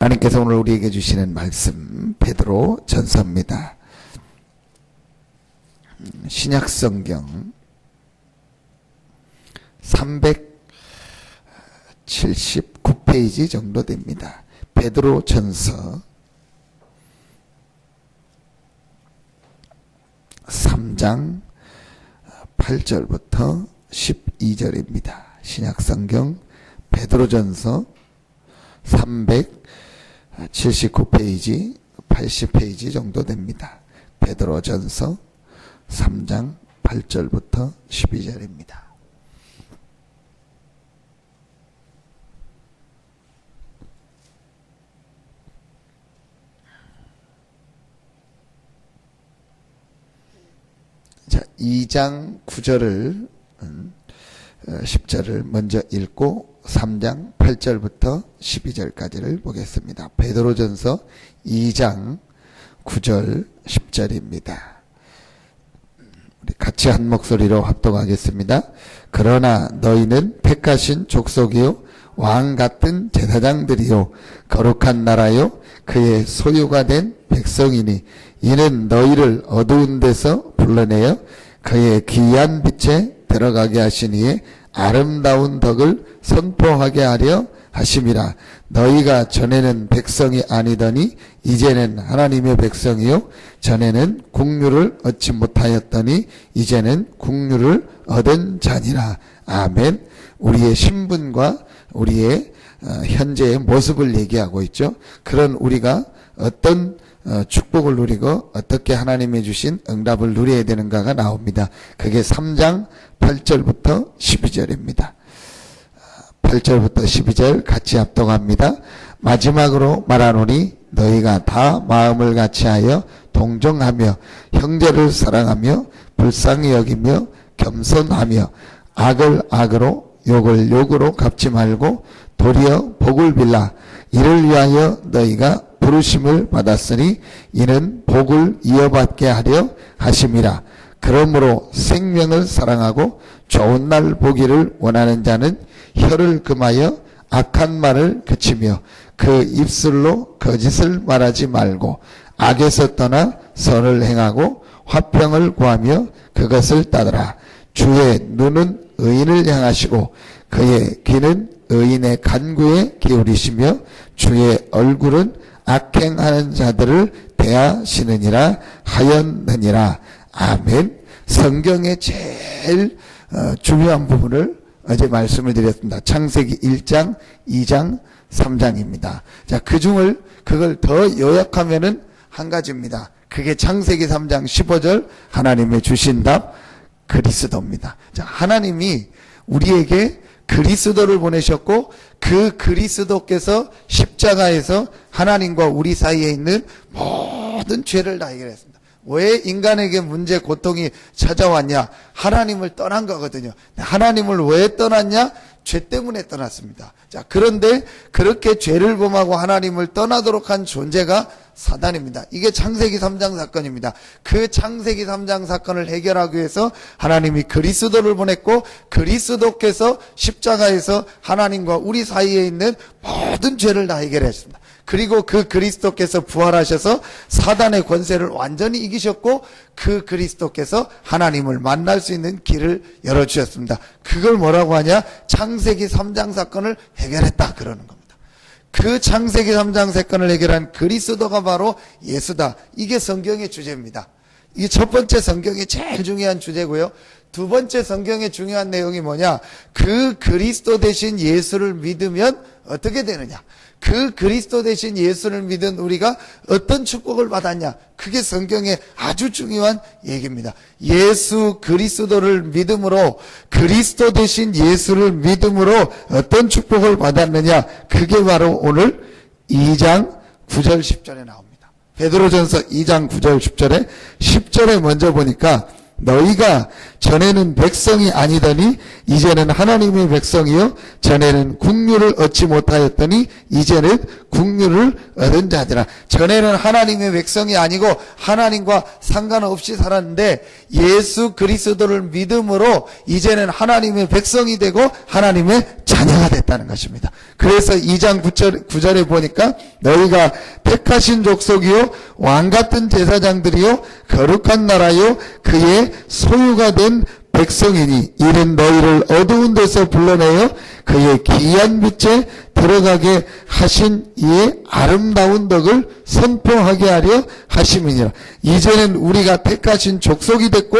하나님께서 오늘 우리에게 주시는 말씀 베드로 전서입니다. 신약 성경 379페이지 정도 됩니다. 베드로 전서 3장 8절부터 12절입니다. 신약 성경 베드로 전서 379페이지, 80페이지 정도 됩니다. 베드로전서 3장 8절부터 12절입니다. 자, 2장 9절을 10절을 먼저 읽고 3장 8절부터 12절까지를 보겠습니다. 베드로전서 2장 9절 10절입니다. 우리 같이 한 목소리로 합독하겠습니다. 그러나 너희는 택하신 족속이요 왕 같은 제사장들이요 거룩한 나라요 그의 소유가 된 백성이니 이는 너희를 어두운 데서 불러내어 그의 귀한 빛에 들어가게 하시니에 아름다운 덕을 선포하게 하려 하심이라. 너희가 전에는 백성이 아니더니 이제는 하나님의 백성이요. 전에는 국류를 얻지 못하였더니 이제는 국류를 얻은 자니라. 아멘. 우리의 신분과 우리의 어, 현재의 모습을 얘기하고 있죠. 그런 우리가 어떤 어, 축복을 누리고 어떻게 하나님이 주신 응답을 누려야 되는가가 나옵니다. 그게 3장 8절부터 12절입니다. 8절부터 12절 같이 합동합니다. 마지막으로 말하노니 너희가 다 마음을 같이하여 동정하며 형제를 사랑하며 불쌍히 여기며 겸손하며 악을 악으로 욕을 욕으로 갚지 말고 도리어 복을 빌라 이를 위하여 너희가 부르심을 받았으니 이는 복을 이어받게 하려 하심이라. 그러므로 생명을 사랑하고 좋은 날 보기를 원하는 자는 혀를 금하여 악한 말을 그치며 그 입술로 거짓을 말하지 말고 악에서 떠나 선을 행하고 화평을 구하며 그것을 따르라. 주의 눈은 의인을 향하시고 그의 귀는 의인의 간구에 기울이시며 주의 얼굴은 악행하는 자들을 대하시느니라 하였느니라. 아멘. 성경의 제일 어, 중요한 부분을 어제 말씀을 드렸습니다. 창세기 1장, 2장, 3장입니다. 자, 그 중을 그걸 더 요약하면은 한 가지입니다. 그게 창세기 3장 15절 하나님의 주신 답 그리스도입니다. 자, 하나님이 우리에게 그리스도를 보내셨고 그 그리스도께서 십자가에서 하나님과 우리 사이에 있는 모든 죄를 다 해결했습니다. 왜 인간에게 문제, 고통이 찾아왔냐? 하나님을 떠난 거거든요. 하나님을 왜 떠났냐? 죄 때문에 떠났습니다. 자, 그런데 그렇게 죄를 범하고 하나님을 떠나도록 한 존재가 사단입니다. 이게 창세기 3장 사건입니다. 그 창세기 3장 사건을 해결하기 위해서 하나님이 그리스도를 보냈고 그리스도께서 십자가에서 하나님과 우리 사이에 있는 모든 죄를 다 해결했습니다. 그리고 그 그리스도께서 부활하셔서 사단의 권세를 완전히 이기셨고 그 그리스도께서 하나님을 만날 수 있는 길을 열어주셨습니다. 그걸 뭐라고 하냐? 창세기 3장 사건을 해결했다. 그러는 겁니다. 그 창세기 3장 사건을 해결한 그리스도가 바로 예수다. 이게 성경의 주제입니다. 이게 첫 번째 성경의 제일 중요한 주제고요. 두 번째 성경의 중요한 내용이 뭐냐? 그 그리스도 대신 예수를 믿으면 어떻게 되느냐? 그 그리스도 대신 예수를 믿은 우리가 어떤 축복을 받았냐? 그게 성경의 아주 중요한 얘기입니다. 예수 그리스도를 믿음으로 그리스도 대신 예수를 믿음으로 어떤 축복을 받았느냐? 그게 바로 오늘 2장 9절 10절에 나옵니다. 베드로전서 2장 9절 10절에 10절에 먼저 보니까 너희가 전에는 백성이 아니더니 이제는 하나님의 백성이요. 전에는 국류를 얻지 못하였더니 이제는 국류를 얻은 자들아. 전에는 하나님의 백성이 아니고 하나님과 상관없이 살았는데 예수 그리스도를 믿음으로 이제는 하나님의 백성이 되고 하나님의 자녀가 됐다는 것입니다. 그래서 2장 9절, 9절에 보니까 너희가 택하신 족속이요. 왕 같은 제사장들이요. 거룩한 나라요. 그의 소유가 된 백성이니 이는 너희를 어두운 데서 불러내어 그의 귀한 빛에 들어가게 하신 이의 아름다운 덕을 선포하게 하려 하심이니라. 이제는 우리가 택하신 족속이 됐고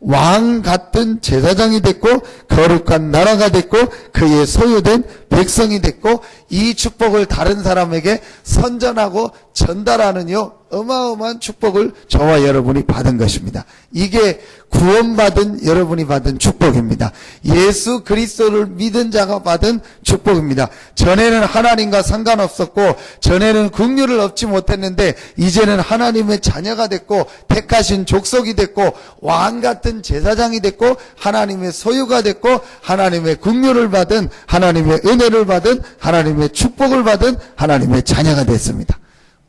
왕 같은 제사장이 됐고 거룩한 나라가 됐고 그의 소유된 백성이 됐고 이 축복을 다른 사람에게 선전하고 전달하는요 어마어마한 축복을 저와 여러분이 받은 것입니다. 이게 구원받은 여러분이 받은 축복입니다. 예수 그리스도를 믿은 자가 받은 축복입니다. 전에는 하나님과 상관없었고 전에는 긍휼을 얻지 못했는데 이제는 하나님의 자녀가 됐고 택하신 족속이 됐고 왕 같은 제사장이 됐고 하나님의 소유가 됐고 하나님의 긍휼을 받은 하나님의 은혜를 받은 하나님의 축복을 받은 하나님의 자녀가 됐습니다.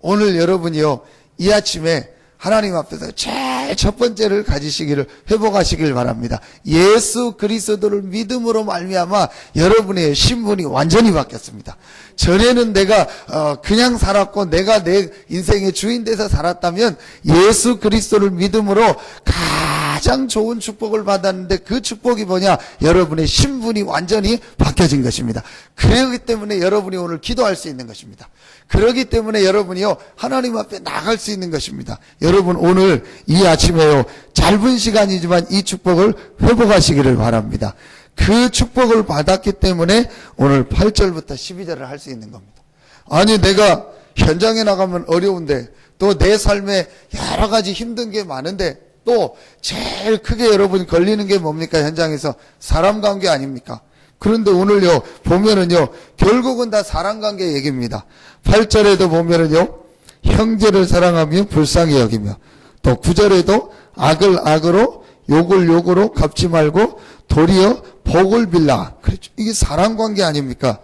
오늘 여러분이요, 이 아침에 하나님 앞에서 제일 첫 번째를 가지시기를 회복하시길 바랍니다. 예수 그리스도를 믿음으로 말미암아 여러분의 신분이 완전히 바뀌었습니다. 전에는 내가 어, 그냥 살았고 내가 내 인생의 주인 돼서 살았다면 예수 그리스도를 믿음으로 가 장 좋은 축복을 받았는데 그 축복이 뭐냐? 여러분의 신분이 완전히 바뀌어진 것입니다. 그렇기 때문에 여러분이 오늘 기도할 수 있는 것입니다. 그렇기 때문에 여러분이요 하나님 앞에 나갈 수 있는 것입니다. 여러분 오늘 이 아침에요 짧은 시간이지만 이 축복을 회복하시기를 바랍니다. 그 축복을 받았기 때문에 오늘 8절부터 12절을 할 수 있는 겁니다. 아니 내가 현장에 나가면 어려운데 또 내 삶에 여러 가지 힘든 게 많은데 또 제일 크게 여러분 걸리는 게 뭡니까 현장에서 사람 관계 아닙니까? 그런데 오늘요 보면은요 결국은 다 사람 관계 얘기입니다. 8절에도 보면은요 형제를 사랑하며 불쌍히 여기며 또 9절에도 악을 악으로 욕을 욕으로 갚지 말고 도리어 복을 빌라. 그렇죠. 이게 사람 관계 아닙니까?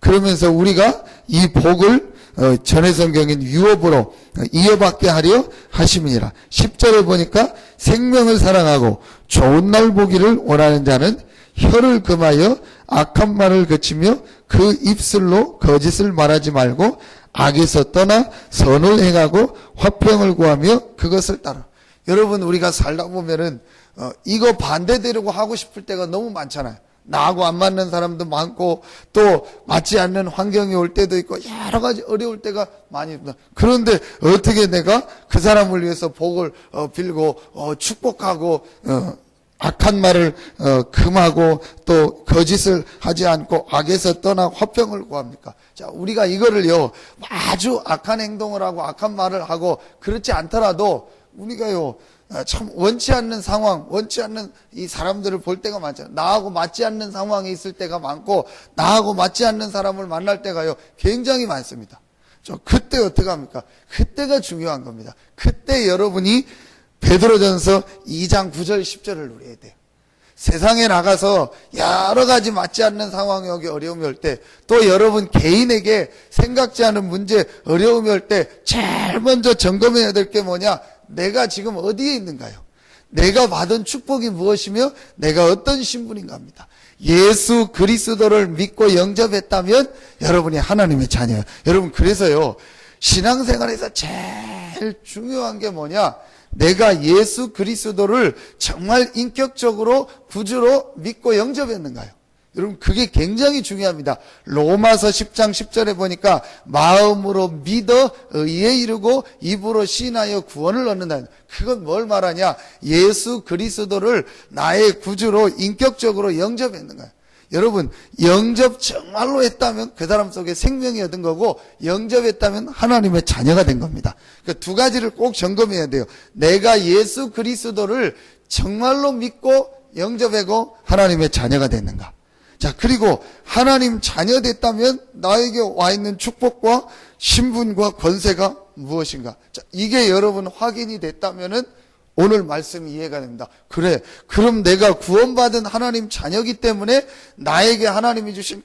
그러면서 우리가 이 복을 어, 전해 성경인 유업으로 어, 이어받게 하려 하심이니라. 10절에 보니까 생명을 사랑하고 좋은 날 보기를 원하는 자는 혀를 금하여 악한 말을 그치며 그 입술로 거짓을 말하지 말고 악에서 떠나 선을 행하고 화평을 구하며 그것을 따라. 여러분 우리가 살다 보면은 어, 이거 반대되려고 하고 싶을 때가 너무 많잖아요. 나하고 안 맞는 사람도 많고 또 맞지 않는 환경이 올 때도 있고 여러 가지 어려울 때가 많이 있습니다. 그런데 어떻게 내가 그 사람을 위해서 복을 어, 빌고 어, 축복하고 어, 악한 말을 어, 금하고 또 거짓을 하지 않고 악에서 떠나 화평을 구합니까? 자, 우리가 이거를요 아주 악한 행동을 하고 악한 말을 하고 그렇지 않더라도 우리가요 아, 참 원치 않는 상황, 원치 않는 이 사람들을 볼 때가 많잖아요. 나하고 맞지 않는 상황에 있을 때가 많고 나하고 맞지 않는 사람을 만날 때가요 굉장히 많습니다. 저 그때 어떻게 합니까? 그때가 중요한 겁니다. 그때 여러분이 베드로전서 2장 9절 10절을 누려야 돼요. 세상에 나가서 여러 가지 맞지 않는 상황이 오기 어려움이 올 때, 또 여러분 개인에게 생각지 않은 문제, 어려움이 올 때, 제일 먼저 점검해야 될 게 뭐냐? 내가 지금 어디에 있는가요? 내가 받은 축복이 무엇이며, 내가 어떤 신분인가 합니다. 예수 그리스도를 믿고 영접했다면, 여러분이 하나님의 자녀예요. 여러분, 그래서요, 신앙생활에서 제일 중요한 게 뭐냐? 내가 예수 그리스도를 정말 인격적으로 구주로 믿고 영접했는가요? 여러분 그게 굉장히 중요합니다. 로마서 10장 10절에 보니까 마음으로 믿어 의에 이르고 입으로 신하여 구원을 얻는다. 그건 뭘 말하냐? 예수 그리스도를 나의 구주로 인격적으로 영접했는가요? 여러분 영접 정말로 했다면 그 사람 속에 생명이 얻은 거고 영접했다면 하나님의 자녀가 된 겁니다. 그두 가지를 꼭 점검해야 돼요. 내가 예수 그리스도를 정말로 믿고 영접하고 하나님의 자녀가 됐는가? 자, 그리고 하나님 자녀 됐다면 나에게 와 있는 축복과 신분과 권세가 무엇인가? 자, 이게 여러분 확인이 됐다면은 오늘 말씀이 이해가 됩니다. 그래. 그럼 내가 구원받은 하나님 자녀기 때문에 나에게 하나님이 주신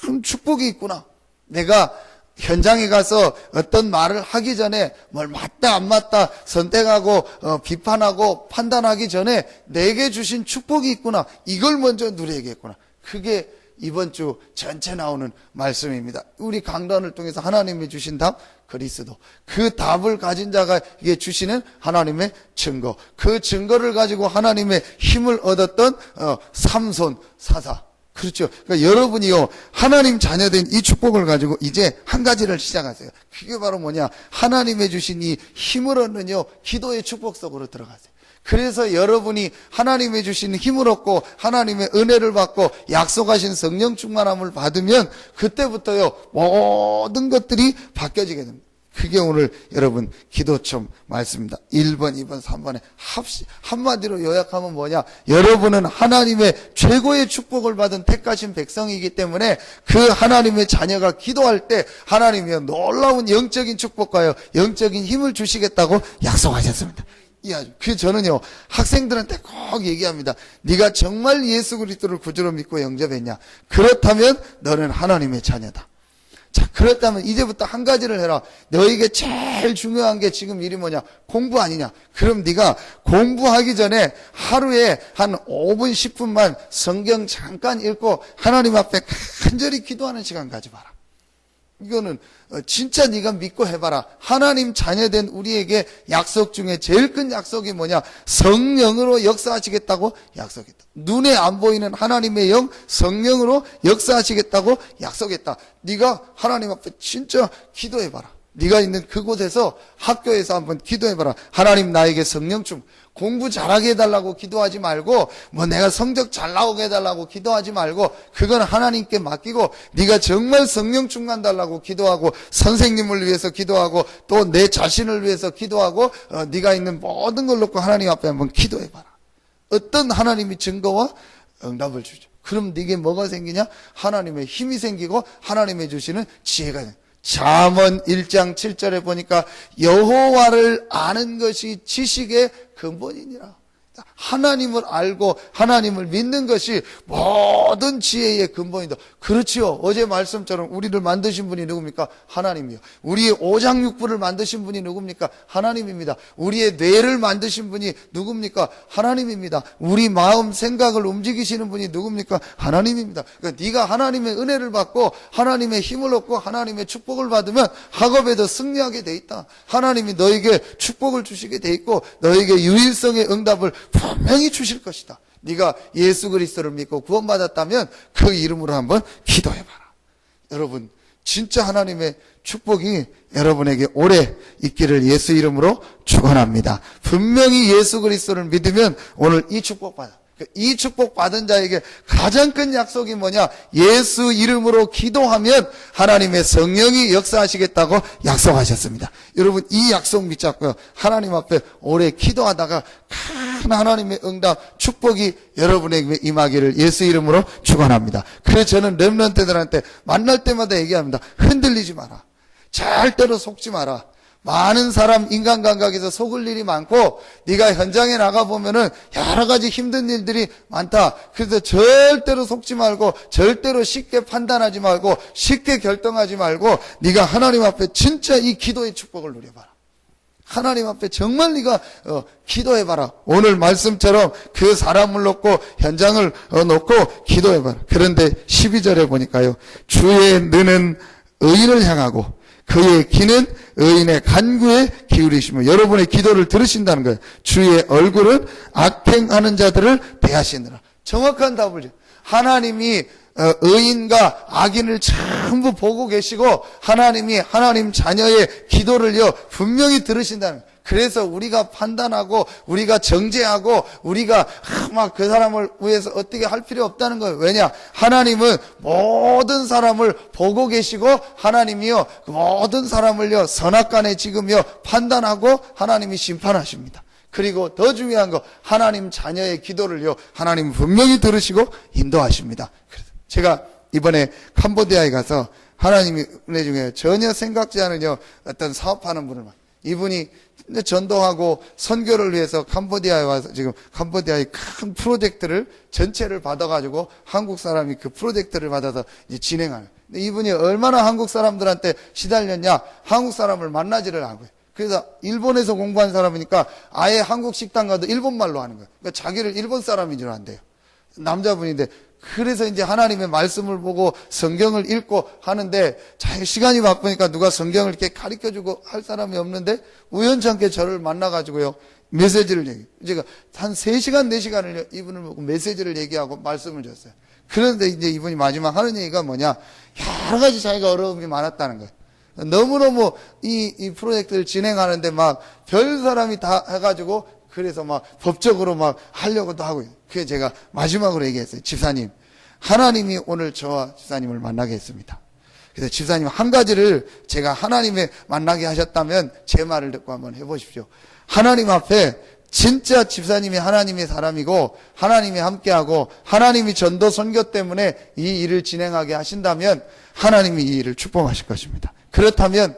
큰 축복이 있구나. 내가 현장에 가서 어떤 말을 하기 전에 뭘 맞다 안 맞다 선택하고 어, 비판하고 판단하기 전에 내게 주신 축복이 있구나. 이걸 먼저 누려야겠구나. 그게 이번 주 전체 나오는 말씀입니다. 우리 강단을 통해서 하나님이 주신 답 그리스도. 그 답을 가진 자가 이게 주시는 하나님의 증거. 그 증거를 가지고 하나님의 힘을 얻었던 어, 삼손 사사. 그렇죠. 그러니까 여러분이요, 하나님 자녀된 이 축복을 가지고 이제 한 가지를 시작하세요. 그게 바로 뭐냐. 하나님의 주신 이 힘을 얻는요, 기도의 축복 속으로 들어가세요. 그래서 여러분이 하나님의 주신 힘을 얻고 하나님의 은혜를 받고 약속하신 성령 충만함을 받으면 그때부터요, 모든 것들이 바뀌어지게 됩니다. 그게 오늘 여러분 기도점 말씀입니다. 1번, 2번, 3번에 합시, 한마디로 요약하면 뭐냐? 여러분은 하나님의 최고의 축복을 받은 택하신 백성이기 때문에 그 하나님의 자녀가 기도할 때 하나님이 놀라운 영적인 축복과요, 영적인 힘을 주시겠다고 약속하셨습니다. 이 아주 그 저는요 학생들한테 꼭 얘기합니다. 네가 정말 예수 그리스도를 구주로 믿고 영접했냐? 그렇다면 너는 하나님의 자녀다. 자, 그렇다면 이제부터 한 가지를 해라. 너에게 제일 중요한 게 지금 일이 뭐냐? 공부 아니냐? 그럼 네가 공부하기 전에 하루에 한 5분, 10분만 성경 잠깐 읽고 하나님 앞에 간절히 기도하는 시간 가져봐라. 이거는 어, 진짜 네가 믿고 해봐라. 하나님 자녀된 우리에게 약속 중에 제일 큰 약속이 뭐냐? 성령으로 역사하시겠다고 약속했다. 눈에 안 보이는 하나님의 영 성령으로 역사하시겠다고 약속했다. 네가 하나님 앞에 진짜 기도해봐라. 네가 있는 그곳에서 학교에서 한번 기도해봐라. 하나님 나에게 성령 좀 공부 잘하게 해달라고 기도하지 말고 뭐 내가 성적 잘 나오게 해달라고 기도하지 말고 그건 하나님께 맡기고 네가 정말 성령 충만 달라고 기도하고 선생님을 위해서 기도하고 또 내 자신을 위해서 기도하고 어, 네가 있는 모든 걸 놓고 하나님 앞에 한번 기도해봐라. 어떤 하나님이 증거와 응답을 주죠. 그럼 네게 뭐가 생기냐? 하나님의 힘이 생기고 하나님의 주시는 지혜가 생겨. 잠언 1장 7절에 보니까 여호와를 아는 것이 지식의 근본이니라. 하나님을 알고 하나님을 믿는 것이 모든 지혜의 근본이다. 그렇지요. 어제 말씀처럼 우리를 만드신 분이 누굽니까? 하나님이요. 우리의 오장육부를 만드신 분이 누굽니까? 하나님입니다. 우리의 뇌를 만드신 분이 누굽니까? 하나님입니다. 우리 마음 생각을 움직이시는 분이 누굽니까? 하나님입니다. 그러니까 네가 하나님의 은혜를 받고 하나님의 힘을 얻고 하나님의 축복을 받으면 학업에도 승리하게 돼 있다. 하나님이 너에게 축복을 주시게 돼 있고 너에게 유일성의 응답을 분명히 주실 것이다. 네가 예수 그리스도를 믿고 구원받았다면 그 이름으로 한번 기도해 봐라. 여러분 진짜 하나님의 축복이 여러분에게 오래 있기를 예수 이름으로 축원합니다. 분명히 예수 그리스도를 믿으면 오늘 이 축복 받아. 이 축복 받은 자에게 가장 큰 약속이 뭐냐? 예수 이름으로 기도하면 하나님의 성령이 역사하시겠다고 약속하셨습니다. 여러분 이 약속 믿자고요. 하나님 앞에 오래 기도하다가 큰 하나님의 응답 축복이 여러분에게 임하기를 예수 이름으로 축원합니다. 그래서 저는 렘런트들한테 만날 때마다 얘기합니다. 흔들리지 마라. 절대로 속지 마라. 많은 사람 인간 감각에서 속을 일이 많고 네가 현장에 나가 보면은 여러 가지 힘든 일들이 많다. 그래서 절대로 속지 말고 절대로 쉽게 판단하지 말고 쉽게 결정하지 말고 네가 하나님 앞에 진짜 이 기도의 축복을 누려봐라. 하나님 앞에 정말 네가 어, 기도해봐라. 오늘 말씀처럼 그 사람을 놓고 현장을 어, 놓고 기도해봐라. 그런데 12절에 보니까요. 주의 너는 의인을 향하고 그의 귀는 의인의 간구에 기울이시며 여러분의 기도를 들으신다는 거예요. 주의 얼굴은 악행하는 자들을 대하시느라. 정확한 답을 줘. 하나님이 어, 의인과 악인을 전부 보고 계시고 하나님이 하나님 자녀의 기도를요 분명히 들으신다는. 그래서 우리가 판단하고 우리가 정죄하고 우리가 막 그 사람을 위해서 어떻게 할 필요 없다는 거예요. 왜냐? 하나님은 모든 사람을 보고 계시고 하나님이요 그 모든 사람을요 선악간에 지금요 판단하고 하나님이 심판하십니다. 그리고 더 중요한 거 하나님 자녀의 기도를요 하나님 분명히 들으시고 인도하십니다. 제가 이번에 캄보디아에 가서 하나님의 은혜 중에 전혀 생각지 않은 어떤 사업하는 분을 만 이분이 근데 전도하고 선교를 위해서 캄보디아에 와서 지금 캄보디아의 큰 프로젝트를 전체를 받아가지고 한국 사람이 그 프로젝트를 받아서 이제 진행하는. 근데 이분이 얼마나 한국 사람들한테 시달렸냐? 한국 사람을 만나지를 않고요. 그래서 일본에서 공부한 사람이니까 아예 한국 식당 가도 일본말로 하는 거예요. 그러니까 자기를 일본 사람인 줄 안대요. 남자분인데 그래서 이제 하나님의 말씀을 보고 성경을 읽고 하는데 자 시간이 바쁘니까 누가 성경을 이렇게 가르쳐 주고 할 사람이 없는데 우연찮게 저를 만나 가지고요. 메시지를 얘기. 제가 한 3시간 4시간을 이분을 보고 메시지를 얘기하고 말씀을 줬어요. 그런데 이제 이분이 마지막 하는 얘기가 뭐냐? 여러 가지 자기가 어려움이 많았다는 거예요. 너무너무 이, 이 프로젝트를 진행하는데 막 별 사람이 다 해가지고 그래서 막 법적으로 막 하려고도 하고 그게 제가 마지막으로 얘기했어요. 집사님, 하나님이 오늘 저와 집사님을 만나게 했습니다. 그래서 집사님 한 가지를 제가 하나님의 만나게 하셨다면 제 말을 듣고 한번 해보십시오. 하나님 앞에 진짜 집사님이 하나님의 사람이고 하나님이 함께하고 하나님이 전도 선교 때문에 이 일을 진행하게 하신다면 하나님이 이 일을 축복하실 것입니다. 그렇다면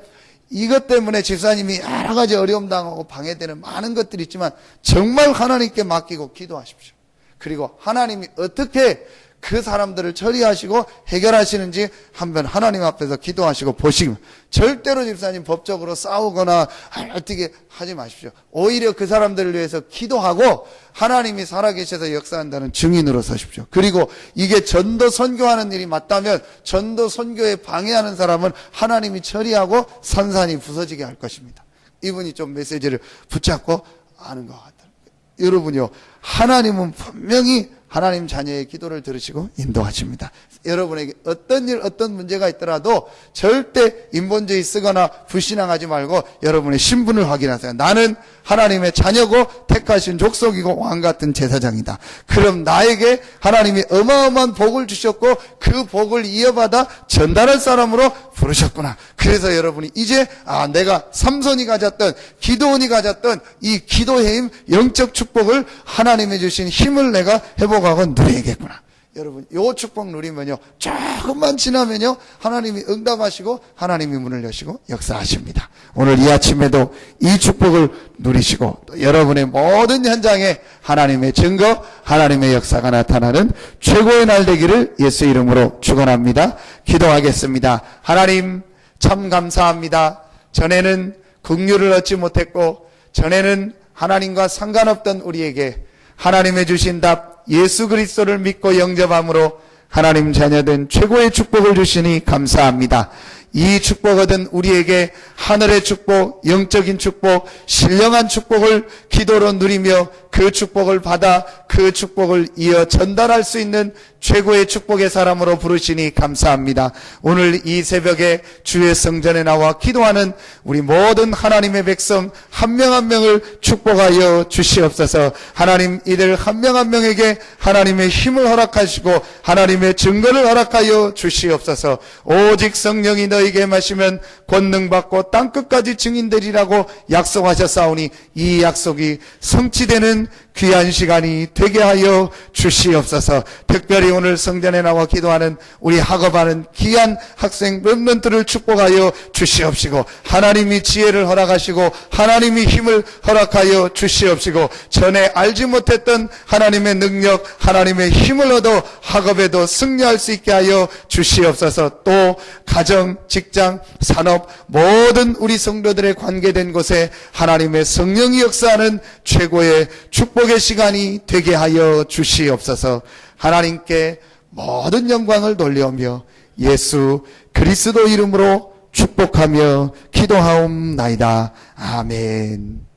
이것 때문에 집사님이 여러 가지 어려움 당하고 방해되는 많은 것들이 있지만 정말 하나님께 맡기고 기도하십시오. 그리고 하나님이 어떻게 그 사람들을 처리하시고 해결하시는지 한번 하나님 앞에서 기도하시고 보시면 절대로 집사님 법적으로 싸우거나 어떻게 하지 마십시오. 오히려 그 사람들을 위해서 기도하고 하나님이 살아계셔서 역사한다는 증인으로 서십시오. 그리고 이게 전도 선교하는 일이 맞다면 전도 선교에 방해하는 사람은 하나님이 처리하고 산산이 부서지게 할 것입니다. 이분이 좀 메시지를 붙잡고 아는 것 같아요. 여러분요, 하나님은 분명히 하나님 자녀의 기도를 들으시고 인도하십니다. 여러분에게 어떤 일, 어떤 문제가 있더라도 절대 인본주의 쓰거나 불신앙하지 말고 여러분의 신분을 확인하세요. 나는 하나님의 자녀고 택하신 족속이고 왕 같은 제사장이다. 그럼 나에게 하나님이 어마어마한 복을 주셨고 그 복을 이어받아 전달할 사람으로 부르셨구나. 그래서 여러분이 이제 아 내가 삼손이 가졌던 기도원이 가졌던 이 기도의 힘, 영적 축복을 하나님이 주신 힘을 내가 회복하고 누려야겠구나. 여러분, 요 축복 누리면요, 조금만 지나면요, 하나님이 응답하시고, 하나님이 문을 여시고, 역사하십니다. 오늘 이 아침에도 이 축복을 누리시고, 또 여러분의 모든 현장에 하나님의 증거, 하나님의 역사가 나타나는 최고의 날 되기를 예수 이름으로 축원합니다. 기도하겠습니다. 하나님, 참 감사합니다. 전에는 긍휼을 얻지 못했고, 전에는 하나님과 상관없던 우리에게 하나님의 주신 답 예수 그리스도를 믿고 영접함으로 하나님 자녀된 최고의 축복을 주시니 감사합니다. 이 축복 얻은 우리에게 하늘의 축복, 영적인 축복, 신령한 축복을 기도로 누리며 그 축복을 받아 그 축복을 이어 전달할 수 있는 최고의 축복의 사람으로 부르시니 감사합니다. 오늘 이 새벽에 주의 성전에 나와 기도하는 우리 모든 하나님의 백성 한 명한 명을 축복하여 주시옵소서. 하나님 이들 한명한 명에게 하나님의 힘을 허락하시고 하나님의 증거를 허락하여 주시옵소서. 오직 성령이 너에게 마시면 권능 받고 땅 끝까지 증인되리라고 약속하셨사오니 이 약속이 성취되는 man 귀한 시간이 되게 하여 주시옵소서. 특별히 오늘 성전에 나와 기도하는 우리 학업하는 귀한 학생 렘넌트를 축복하여 주시옵시고 하나님이 지혜를 허락하시고 하나님이 힘을 허락하여 주시옵시고 전에 알지 못했던 하나님의 능력 하나님의 힘을 얻어 학업에도 승리할 수 있게 하여 주시옵소서. 또 가정, 직장, 산업 모든 우리 성도들의 관계된 곳에 하나님의 성령이 역사하는 최고의 축복 의 시간이 되게 하여 주시옵소서. 하나님께 모든 영광을 돌려오며 예수 그리스도 이름으로 축복하며 기도하옵나이다. 아멘.